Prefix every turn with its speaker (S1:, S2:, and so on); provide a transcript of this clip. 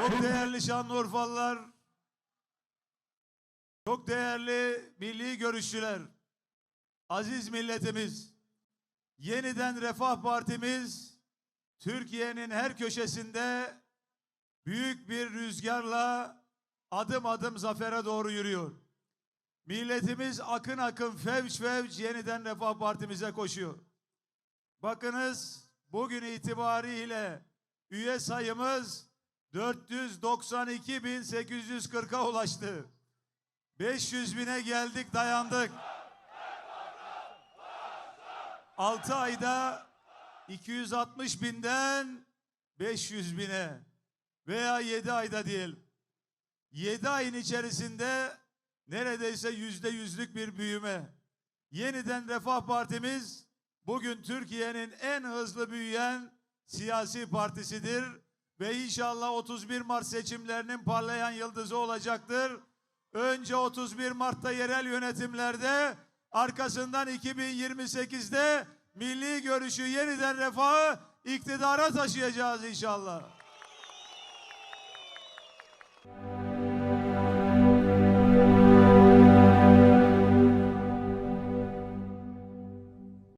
S1: Çok değerli Şanlıurfalılar, çok değerli milli görüşçüler, aziz milletimiz, yeniden Refah Partimiz Türkiye'nin her köşesinde büyük bir rüzgarla adım adım zafere doğru yürüyor. Milletimiz akın akın fevç fevç yeniden Refah Partimize koşuyor. Bakınız bugün itibariyle üye sayımız 492.840'a ulaştı. 500 bine geldik dayandık. 6 ayda 260 binden 500 bine veya 7 ayda diyelim. 7 ayın içerisinde neredeyse yüzde yüzlük bir büyüme. Yeniden Refah Partimiz bugün Türkiye'nin en hızlı büyüyen siyasi partisidir ve inşallah 31 Mart seçimlerinin parlayan yıldızı olacaktır. Önce 31 Mart'ta yerel yönetimlerde arkasından 2028'de milli görüşü yeniden refahı iktidara taşıyacağız inşallah.